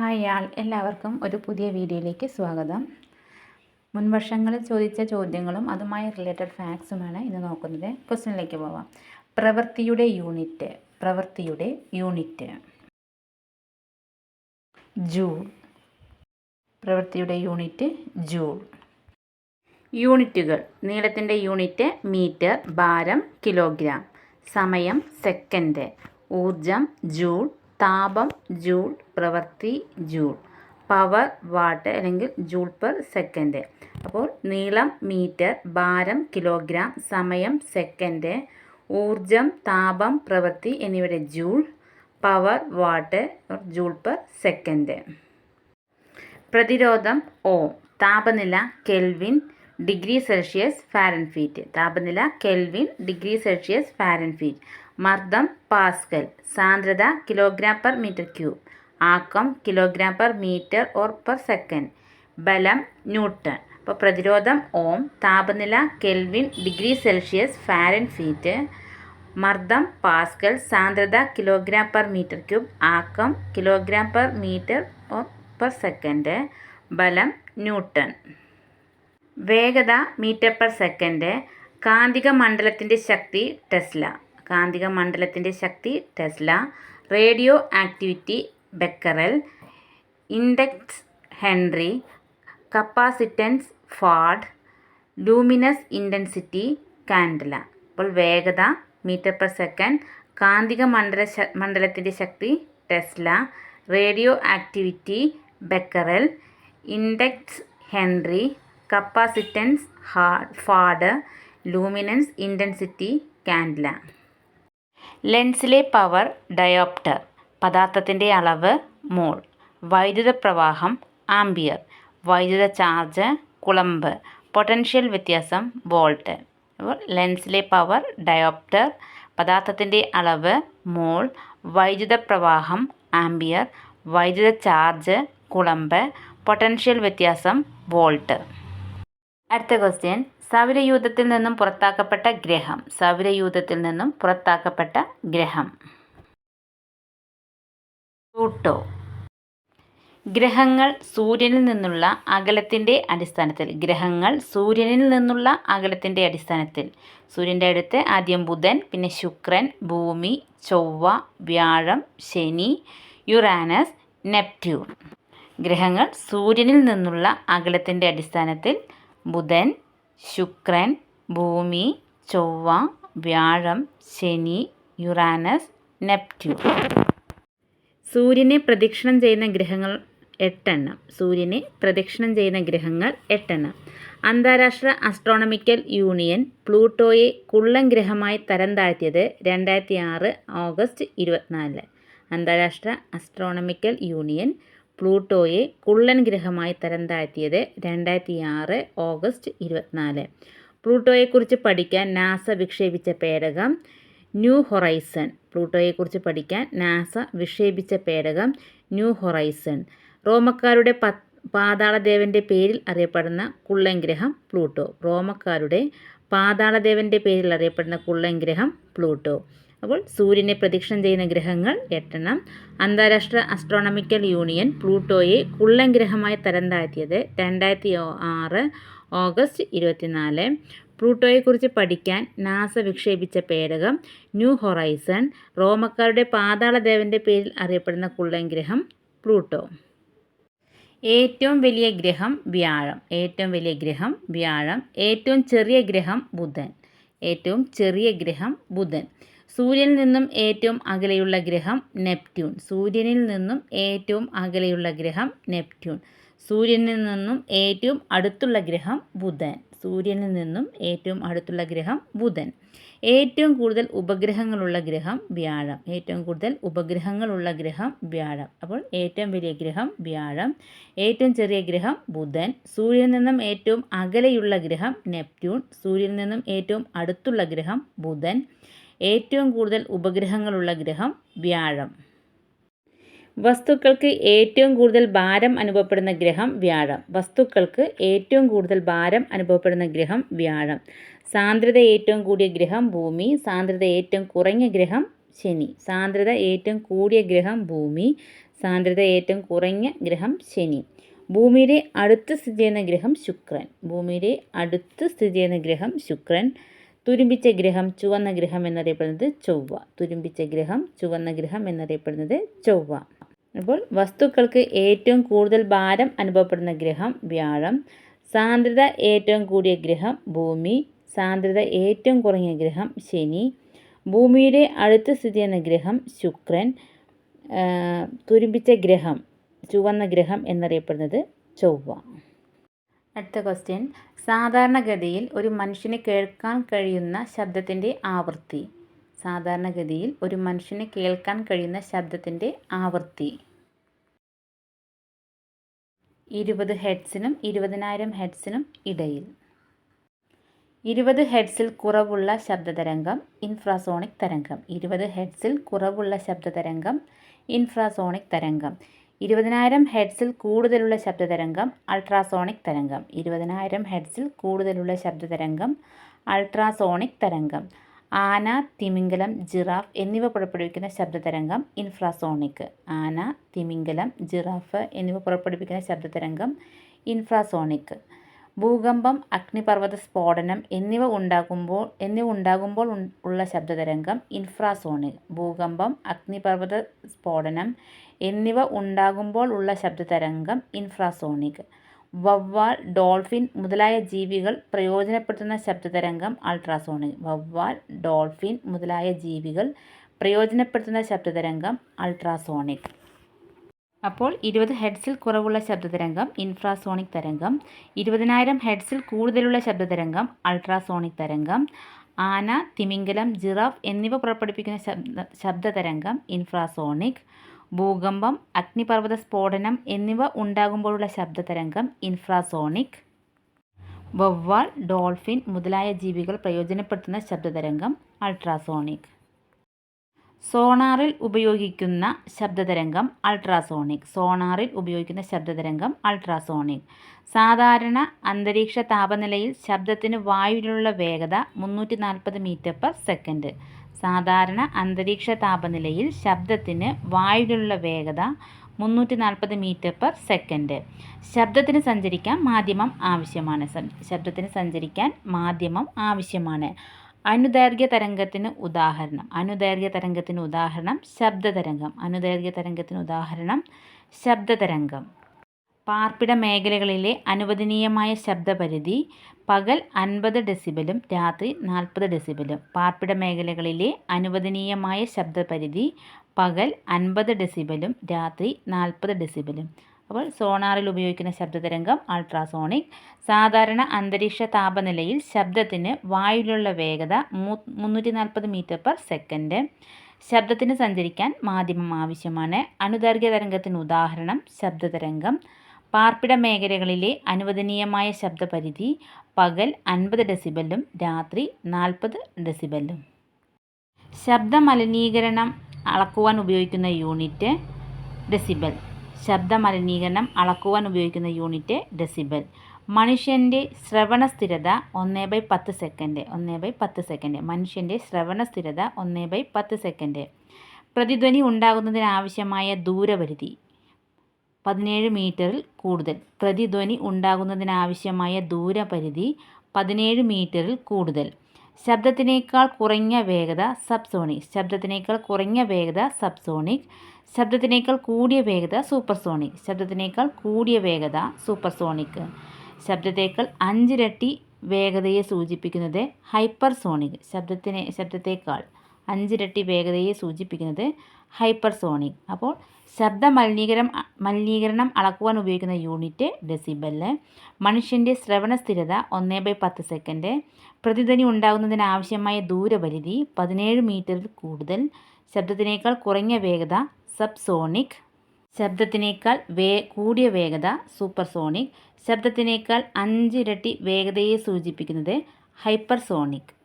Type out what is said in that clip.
Hi ആൾ എല്ലാവർക്കും ഒരു പുതിയ വീഡിയോയിലേക്ക് സ്വാഗതം. മുൻവർഷങ്ങളിൽ ചോദിച്ച ചോദ്യങ്ങളും അതുമായി റിലേറ്റഡ് ഫാക്ട്സുമാണ് ഇന്ന് നോക്കുന്നത്. ക്വസ്റ്റ്യനിലേക്ക് പോവാം. പ്രവൃത്തിയുടെ യൂണിറ്റ് പ്രവൃത്തിയുടെ യൂണിറ്റ്. ജൂൾ. പ്രവൃത്തിയുടെ യൂണിറ്റ് ജൂൾ. യൂണിറ്റുകൾ. നീളത്തിന്റെ യൂണിറ്റ് മീറ്റർ ഭാരം കിലോഗ്രാം. സമയം സെക്കൻഡ്. ഊർജം ജൂൾ. താപം ജൂൾ പ്രവൃത്തി ജൂൾ. പവർ വാട്ട് അല്ലെങ്കിൽ ജൂൾ പെർ സെക്കൻഡ്. അപ്പോൾ നീളം മീറ്റർ ഭാരം കിലോഗ്രാം സമയം സെക്കൻഡ്. ഊർജം താപം പ്രവൃത്തി എന്നിവയുടെ joule power watt joule per second. പ്രതിരോധം ഓം താപനില kelvin degree Celsius Fahrenheit താപനില kelvin degree Celsius Fahrenheit മർദ്ദം പാസ്കൽ സാന്ദ്രത കിലോഗ്രാം പെർ മീറ്റർ ക്യൂബ് ആക്കം kilogram per metre or per second ബലം ന്യൂട്ടൺ. അപ്പോൾ പ്രതിരോധം ഓം താപനില kelvin degree Celsius Fahrenheit മർദ്ദം പാസ്കൽ സാന്ദ്രത കിലോഗ്രാം പെർ മീറ്റർ ക്യൂബ് ആക്കം kilogram per metre or per second ബലം ന്യൂട്ടൺ. വേഗത മീറ്റർ പെർ സെക്കൻഡ്. കാന്തിക മണ്ഡലത്തിന്റെ ശക്തി ടെസ്ല. കാന്തിക മണ്ഡലത്തിന്റെ ശക്തി tesla. Radioactivity becquerel. Index henry. Capacitance farad. Luminous intensity candela. അപ്പോൾ വേഗത മീറ്റർ പെർ സെക്കൻഡ്. കാന്തിക മണ്ഡല മണ്ഡലത്തിന്റെ ശക്തി tesla. Radioactivity becquerel. Index henry. Capacitance farad luminance intensity candela ലെൻസിലെ power dioptre പദാർത്ഥത്തിന്റെ അളവ് മോൾ വൈദ്യുത പ്രവാഹം ആംബിയർ വൈദ്യുത ചാർജ് കുളമ്പ്. പൊട്ടൻഷ്യൽ വ്യത്യാസം വോൾട്ട് ലെൻസിലെ പവർ ഡയോപ്റ്റർ പദാർത്ഥത്തിന്റെ അളവ് മോൾ വൈദ്യുത പ്രവാഹം ആംബിയർ വൈദ്യുത ചാർജ് കുളമ്പ്. പൊട്ടൻഷ്യൽ വ്യത്യാസം വോൾട്ട് അടുത്ത ക്വസ്റ്റ്യൻ സൗരയൂഥത്തിൽ നിന്നും പുറത്താക്കപ്പെട്ട ഗ്രഹം. സൗരയൂഥത്തിൽ നിന്നും പുറത്താക്കപ്പെട്ട ഗ്രഹം. പ്ലൂട്ടോ. ഗ്രഹങ്ങൾ സൂര്യനിൽ നിന്നുള്ള അകലത്തിന്റെ അടിസ്ഥാനത്തിൽ. ഗ്രഹങ്ങൾ സൂര്യനിൽ നിന്നുള്ള അകലത്തിന്റെ അടിസ്ഥാനത്തിൽ. സൂര്യന്റെ അടുത്ത് ആദ്യം ബുധൻ പിന്നെ ശുക്രൻ ഭൂമി ചൊവ്വ വ്യാഴം ശനി യുറാനസ് നെപ്റ്റ്യൂൺ. ഗ്രഹങ്ങൾ സൂര്യനിൽ നിന്നുള്ള അകലത്തിന്റെ അടിസ്ഥാനത്തിൽ ബുധൻ ശുക്രൻ ഭൂമി ചൊവ്വ വ്യാഴം ശനി യുറാനസ് നെപ്റ്റ്യൂൺ. സൂര്യനെ പ്രദക്ഷിണം ചെയ്യുന്ന ഗ്രഹങ്ങൾ എട്ടെണ്ണം. സൂര്യനെ പ്രദക്ഷിണം ചെയ്യുന്ന ഗ്രഹങ്ങൾ എട്ടെണ്ണം. അന്താരാഷ്ട്ര അസ്ട്രോണമിക്കൽ യൂണിയൻ പ്ലൂട്ടോയെ കുള്ളൻ ഗ്രഹമായി തരം താഴ്ത്തിയത് രണ്ടായിരത്തി ആറ് ഓഗസ്റ്റ് ഇരുപത്തിനാല് അന്താരാഷ്ട്ര അസ്ട്രോണമിക്കൽ യൂണിയൻ പ്ലൂട്ടോയെ കുള്ളൻ ഗ്രഹമായി തരം താഴ്ത്തിയത് രണ്ടായിരത്തി ആറ് ഓഗസ്റ്റ് ഇരുപത്തിനാല്. പ്ലൂട്ടോയെക്കുറിച്ച് പഠിക്കാൻ നാസ വിക്ഷേപിച്ച പേടകം ന്യൂ ഹൊറൈസൺ. പ്ലൂട്ടോയെക്കുറിച്ച് പഠിക്കാൻ നാസ വിക്ഷേപിച്ച പേടകം ന്യൂ ഹൊറൈസൺ. റോമക്കാരുടെ പ പാതാളദേവന്റെ പേരിൽ അറിയപ്പെടുന്ന കുള്ളൻ ഗ്രഹം പ്ലൂട്ടോ. റോമക്കാരുടെ പാതാളദേവന്റെ പേരിൽ അറിയപ്പെടുന്ന കുള്ളൻ ഗ്രഹം പ്ലൂട്ടോ. അപ്പോൾ സൂര്യനെ പ്രദക്ഷിണം ചെയ്യുന്ന ഗ്രഹങ്ങൾ എട്ടെണ്ണം. അന്താരാഷ്ട്ര അസ്ട്രോണമിക്കൽ യൂണിയൻ പ്ലൂട്ടോയെ കുള്ളൻ ഗ്രഹമായി തരം താഴ്ത്തിയത് രണ്ടായിരത്തി ആറ് ഓഗസ്റ്റ് ഇരുപത്തിനാല്. പ്ലൂട്ടോയെക്കുറിച്ച് പഠിക്കാൻ നാസ വിക്ഷേപിച്ച പേടകം ന്യൂ ഹൊറൈസൺ. റോമക്കാരുടെ പാതാളദേവന്റെ പേരിൽ അറിയപ്പെടുന്ന കുള്ളൻ ഗ്രഹം പ്ലൂട്ടോ. ഏറ്റവും വലിയ ഗ്രഹം വ്യാഴം. ഏറ്റവും വലിയ ഗ്രഹം വ്യാഴം. ഏറ്റവും ചെറിയ ഗ്രഹം ബുധൻ. ഏറ്റവും ചെറിയ ഗ്രഹം ബുധൻ. സൂര്യനിൽ നിന്നും ഏറ്റവും അകലെയുള്ള ഗ്രഹം നെപ്റ്റ്യൂൺ. സൂര്യനിൽ നിന്നും ഏറ്റവും അകലെയുള്ള ഗ്രഹം നെപ്റ്റ്യൂൺ. സൂര്യനിൽ നിന്നും ഏറ്റവും അടുത്തുള്ള ഗ്രഹം ബുധൻ. സൂര്യനിൽ നിന്നും ഏറ്റവും അടുത്തുള്ള ഗ്രഹം ബുധൻ. ഏറ്റവും കൂടുതൽ ഉപഗ്രഹങ്ങളുള്ള ഗ്രഹം വ്യാഴം. ഏറ്റവും കൂടുതൽ ഉപഗ്രഹങ്ങളുള്ള ഗ്രഹം വ്യാഴം. അപ്പോൾ ഏറ്റവും വലിയ ഗ്രഹം വ്യാഴം. ഏറ്റവും ചെറിയ ഗ്രഹം ബുധൻ. സൂര്യനിൽ നിന്നും ഏറ്റവും അകലെയുള്ള ഗ്രഹം നെപ്റ്റ്യൂൺ. സൂര്യനിൽ നിന്നും ഏറ്റവും അടുത്തുള്ള ഗ്രഹം ബുധൻ. ഏറ്റവും കൂടുതൽ ഉപഗ്രഹങ്ങളുള്ള ഗ്രഹം വ്യാഴം. വസ്തുക്കൾക്ക് ഏറ്റവും കൂടുതൽ ഭാരം അനുഭവപ്പെടുന്ന ഗ്രഹം വ്യാഴം. വസ്തുക്കൾക്ക് ഏറ്റവും കൂടുതൽ ഭാരം അനുഭവപ്പെടുന്ന ഗ്രഹം വ്യാഴം. സാന്ദ്രത ഏറ്റവും കൂടിയ ഗ്രഹം ഭൂമി. സാന്ദ്രത ഏറ്റവും കുറഞ്ഞ ഗ്രഹം ശനി. സാന്ദ്രത ഏറ്റവും കൂടിയ ഗ്രഹം ഭൂമി. സാന്ദ്രത ഏറ്റവും കുറഞ്ഞ ഗ്രഹം ശനി. ഭൂമിയുടെ അടുത്ത് സ്ഥിതി ചെയ്യുന്ന ഗ്രഹം ശുക്രൻ. ഭൂമിയുടെ അടുത്ത് സ്ഥിതി ചെയ്യുന്ന ഗ്രഹം ശുക്രൻ. തുരുമ്പിച്ച ഗ്രഹം ചുവന്ന ഗ്രഹം എന്നറിയപ്പെടുന്നത് ചൊവ്വ. തുരുമ്പിച്ച ഗ്രഹം ചുവന്ന ഗ്രഹം എന്നറിയപ്പെടുന്നത് ചൊവ്വ. അപ്പോൾ വസ്തുക്കൾക്ക് ഏറ്റവും കൂടുതൽ ഭാരം അനുഭവപ്പെടുന്ന ഗ്രഹം വ്യാഴം. സാന്ദ്രത ഏറ്റവും കൂടിയ ഗ്രഹം ഭൂമി. സാന്ദ്രത ഏറ്റവും കുറഞ്ഞ ഗ്രഹം ശനി. ഭൂമിയുടെ അടുത്ത സ്ഥിതി ചെയ്യുന്ന ഗ്രഹം ശുക്രൻ. തുരുമ്പിച്ച ഗ്രഹം ചുവന്ന ഗ്രഹം എന്നറിയപ്പെടുന്നത് ചൊവ്വ. അടുത്ത ക്വസ്റ്റ്യൻ സാധാരണഗതിയിൽ ഒരു മനുഷ്യന് കേൾക്കാൻ കഴിയുന്ന ശബ്ദത്തിന്റെ ആവൃത്തി. സാധാരണഗതിയിൽ ഒരു മനുഷ്യന് കേൾക്കാൻ കഴിയുന്ന ശബ്ദത്തിന്റെ ആവൃത്തി. ഇരുപത് ഹെഡ്സിനും ഇരുപതിനായിരം ഹെഡ്സിനും ഇടയിൽ. ഇരുപത് ഹെഡ്സിൽ കുറവുള്ള ശബ്ദതരംഗം ഇൻഫ്രാസോണിക് തരംഗം. ഇരുപത് ഹെഡ്സിൽ കുറവുള്ള ശബ്ദതരംഗം ഇൻഫ്രാസോണിക് തരംഗം. ഇരുപതിനായിരം ഹെഡ്സിൽ കൂടുതലുള്ള ശബ്ദതരംഗം അൾട്രാസോണിക് തരംഗം. ഇരുപതിനായിരം ഹെഡ്സിൽ കൂടുതലുള്ള ശബ്ദതരംഗം അൾട്രാസോണിക് തരംഗം. ആന തിമിംഗലം ജിറാഫ് എന്നിവ പുറപ്പെടുവിക്കുന്ന ശബ്ദതരംഗം ഇൻഫ്രാസോണിക്. ആന തിമിംഗലം ജിറാഫ് എന്നിവ പുറപ്പെടുവിക്കുന്ന ശബ്ദതരംഗം ഇൻഫ്രാസോണിക്. ഭൂകമ്പം അഗ്നിപർവത സ്ഫോടനം എന്നിവ ഉണ്ടാകുമ്പോൾ എന്നിവ ഉണ്ടാകുമ്പോൾ ഉള്ള ശബ്ദതരംഗം ഇൻഫ്രാസോണിക് ഭൂകമ്പം അഗ്നിപർവത സ്ഫോടനം എന്നിവ ഉണ്ടാകുമ്പോൾ ഉള്ള ശബ്ദതരംഗം ഇൻഫ്രാസോണിക്. വവ്വാൽ ഡോൾഫിൻ മുതലായ ജീവികൾ പ്രയോജനപ്പെടുത്തുന്ന ശബ്ദതരംഗം അൾട്രാസോണിക്. വവ്വാൽ ഡോൾഫിൻ മുതലായ ജീവികൾ പ്രയോജനപ്പെടുത്തുന്ന ശബ്ദതരംഗം അൾട്രാസോണിക്. അപ്പോൾ ഇരുപത് ഹെഡ്സിൽ കുറവുള്ള ശബ്ദതരംഗം ഇൻഫ്രാസോണിക് തരംഗം. ഇരുപതിനായിരം ഹെഡ്സിൽ കൂടുതലുള്ള ശബ്ദതരംഗം അൾട്രാസോണിക് തരംഗം. ആന തിമിംഗലം ജിറാഫ് എന്നിവ പുറപ്പെടുവിക്കുന്ന ശബ്ദ ശബ്ദതരംഗം ഇൻഫ്രാസോണിക്. ഭൂകമ്പം അഗ്നിപർവത സ്ഫോടനം എന്നിവ ഉണ്ടാകുമ്പോഴുള്ള ശബ്ദതരംഗം ഇൻഫ്രാസോണിക്. വവ്വാൽ ഡോൾഫിൻ മുതലായ ജീവികൾ പ്രയോജനപ്പെടുത്തുന്ന ശബ്ദതരംഗം അൾട്രാസോണിക്. സോണാറിൽ ഉപയോഗിക്കുന്ന ശബ്ദതരംഗം അൾട്രാസോണിക്. സോണാറിൽ ഉപയോഗിക്കുന്ന ശബ്ദതരംഗം അൾട്രാസോണിക്. സാധാരണ അന്തരീക്ഷ താപനിലയിൽ ശബ്ദത്തിന് വായുവിലുള്ള വേഗത മുന്നൂറ്റി നാൽപ്പത് മീറ്റർ പെർ സെക്കൻഡ്. സാധാരണ അന്തരീക്ഷ താപനിലയിൽ ശബ്ദത്തിന് വായുവിലുള്ള വേഗത മുന്നൂറ്റി നാൽപ്പത് മീറ്റർ പെർ സെക്കൻഡ്. ശബ്ദത്തിന് സഞ്ചരിക്കാൻ മാധ്യമം ആവശ്യമാണ്. ശബ്ദത്തിന് സഞ്ചരിക്കാൻ മാധ്യമം ആവശ്യമാണ്. അനുദൈർഘ്യ തരംഗത്തിന് ഉദാഹരണം. അനുദൈർഘ്യ തരംഗത്തിന് ഉദാഹരണം ശബ്ദതരംഗം അനുദൈർഘ്യ തരംഗത്തിന് ഉദാഹരണം ശബ്ദതരംഗം പാർപ്പിട മേഖലകളിലെ അനുവദനീയമായ ശബ്ദപരിധി പകൽ അൻപത് ഡെസിബലും രാത്രി നാൽപ്പത് ഡെസിബലും. പാർപ്പിട മേഖലകളിലെ അനുവദനീയമായ ശബ്ദപരിധി പകൽ അൻപത് ഡെസിബലും രാത്രി നാൽപ്പത് ഡെസിബലും. അപ്പോൾ സോണാറിൽ ഉപയോഗിക്കുന്ന ശബ്ദതരംഗം അൾട്രാസോണിക്. സാധാരണ അന്തരീക്ഷ താപനിലയിൽ ശബ്ദത്തിന് വായുവിലുള്ള വേഗത മുന്നൂറ്റി നാൽപ്പത് മീറ്റർ പെർ സെക്കൻഡ്. ശബ്ദത്തിന് സഞ്ചരിക്കാൻ മാധ്യമം ആവശ്യമാണ്. അനുദൈർഘ്യ തരംഗത്തിന് ഉദാഹരണം ശബ്ദതരംഗം. പാർപ്പിട മേഖലകളിലെ അനുവദനീയമായ ശബ്ദപരിധി പകൽ അൻപത് ഡെസിബലും രാത്രി നാൽപ്പത് ഡെസിബലും. ശബ്ദമലിനീകരണം അളക്കുവാൻ ഉപയോഗിക്കുന്ന യൂണിറ്റ് ഡെസിബൽ. ശബ്ദമലിനീകരണം അളക്കുവാൻ ഉപയോഗിക്കുന്ന യൂണിറ്റ് ഡെസിബൽ. മനുഷ്യന്റെ ശ്രവണ സ്ഥിരത ഒന്ന് ബൈ പത്ത് സെക്കൻഡ് ഒന്ന് ബൈ പത്ത് സെക്കൻഡ്. മനുഷ്യന്റെ ശ്രവണ സ്ഥിരത ഒന്ന് ബൈ പത്ത് സെക്കൻഡ്. പ്രതിധ്വനി ഉണ്ടാകുന്നതിനാവശ്യമായ ദൂരപരിധി പതിനേഴ് മീറ്ററിൽ കൂടുതൽ. പ്രതിധ്വനി ഉണ്ടാകുന്നതിനാവശ്യമായ ദൂരപരിധി പതിനേഴ് മീറ്ററിൽ കൂടുതൽ. ശബ്ദത്തിനേക്കാൾ കുറഞ്ഞ വേഗത സബ്സോണിക്. ശബ്ദത്തിനേക്കാൾ കുറഞ്ഞ വേഗത സബ്സോണിക്. ശബ്ദത്തിനേക്കാൾ കൂടിയ വേഗത സൂപ്പർസോണിക് ശബ്ദത്തിനേക്കാൾ കൂടിയ വേഗത സൂപ്പർസോണിക് ശബ്ദത്തേക്കാൾ അഞ്ചിരട്ടി വേഗതയെ സൂചിപ്പിക്കുന്നത് ഹൈപ്പർസോണിക് ശബ്ദത്തിനെ ശബ്ദത്തേക്കാൾ അഞ്ചിരട്ടി വേഗതയെ സൂചിപ്പിക്കുന്നത് ഹൈപ്പർസോണിക് അപ്പോൾ ശബ്ദ മലിനീകരണം മലിനീകരണം അളക്കുവാൻ ഉപയോഗിക്കുന്ന യൂണിറ്റ് ഡെസിബൽ മനുഷ്യന്റെ ശ്രവണ സ്ഥിരത ഒന്ന് ബൈ പത്ത് സെക്കൻഡ് പ്രതിധ്വനി ഉണ്ടാകുന്നതിനാവശ്യമായ ദൂരപരിധി പതിനേഴ് മീറ്ററിൽ കൂടുതൽ. ശബ്ദത്തിനേക്കാൾ കുറഞ്ഞ വേഗത സബ്സോണിക്. ശബ്ദത്തിനേക്കാൾ വേ കൂടിയ വേഗത സൂപ്പർസോണിക്. ശബ്ദത്തിനേക്കാൾ അഞ്ചിരട്ടി വേഗതയെ സൂചിപ്പിക്കുന്നത് ഹൈപ്പർസോണിക്.